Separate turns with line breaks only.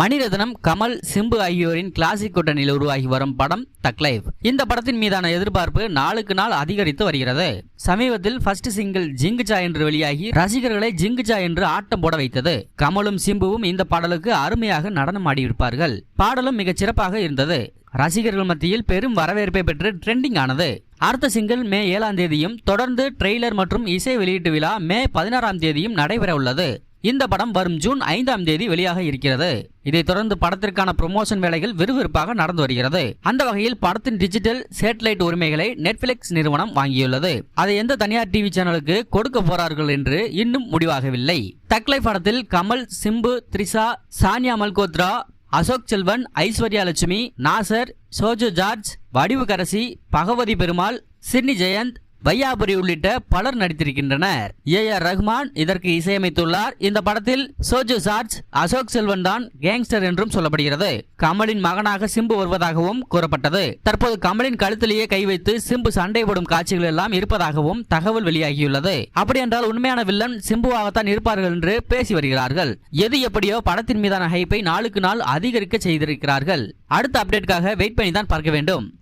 மணிரத்னம் கமல் சிம்பு ஆகியோரின் கிளாசிக் கூட்டணியில் உருவாகி வரும் படம் தக் லைஃப் இந்த படத்தின் மீதான எதிர்பார்ப்பு நாளுக்கு நாள் அதிகரித்து வருகிறது. சமீபத்தில் ஃபர்ஸ்ட் சிங்கிள் ஜிங்குச்சா என்று வெளியாகி ரசிகர்களை ஜிங்குச்சா என்று ஆட்டம் போட வைத்தது. கமலும் சிம்புவும் இந்த பாடலுக்கு அருமையாக நடனம் ஆடியிருப்பார்கள். பாடலும் மிகச் சிறப்பாக இருந்தது. ரசிகர்கள் மத்தியில் பெரும் வரவேற்பை பெற்று ட்ரெண்டிங் ஆனது. அடுத்த சிங்கிள் மே ஏழாம் தேதியும் தொடர்ந்து ட்ரெய்லர் மற்றும் இசை வெளியீட்டு விழா மே பதினாறாம் தேதியும் நடைபெற உள்ளது இந்த படம் வரும் ஜூன் ஐந்தாம் தேதி வெளியாக இருக்கிறது. இதைத் தொடர்ந்து படத்திற்கான ப்ரொமோஷன் வேலைகள் விறுவிறுப்பாக நடந்து வருகிறது. அந்த வகையில் படத்தின் டிஜிட்டல் சேட்டலைட் உரிமைகளை நெட்ஃபிளிக்ஸ் நிறுவனம் வாங்கியுள்ளது. அதை எந்த தனியார் டிவி சேனலுக்கு கொடுக்க போறார்கள் என்று இன்னும் முடிவாகவில்லை. தக்லை படத்தில் கமல் சிம்பு த்ரிஷா சானியா மல்கோத்ரா அசோக் செல்வன் ஐஸ்வர்யா லட்சுமி நாசர் சோஜு ஜார்ஜ் வடிவுக்கரசி பகவதி பெருமாள் சிட்னி ஜெயந்த் வையாபுரி உள்ளிட்ட பலர் நடித்திருக்கின்றனர். ஏ. ஆர். ரஹ்மான் இதற்கு இசையமைத்துள்ளார். இந்த படத்தில் சோஜு ஜார்ஜ் அசோக் செல்வன் தான் கேங்ஸ்டர் என்றும் சொல்லப்படுகிறது. கமலின் மகனாக சிம்பு வருவதாகவும் கூறப்பட்டது. தற்போது கமலின் கழுத்திலேயே கை வைத்து சிம்பு சண்டை போடும் காட்சிகள் எல்லாம் இருப்பதாகவும் தகவல் வெளியாகியுள்ளது. அப்படி என்றால் உண்மையான வில்லன் சிம்புவாகத்தான் இருப்பார்கள் என்று பேசி வருகிறார்கள். எது எப்படியோ படத்தின் மீதான ஹைப்பை நாளுக்கு நாள் அதிகரிக்க செய்திருக்கிறார்கள். அடுத்த அப்டேட்காக வெயிட் பண்ணி தான் பார்க்க வேண்டும்.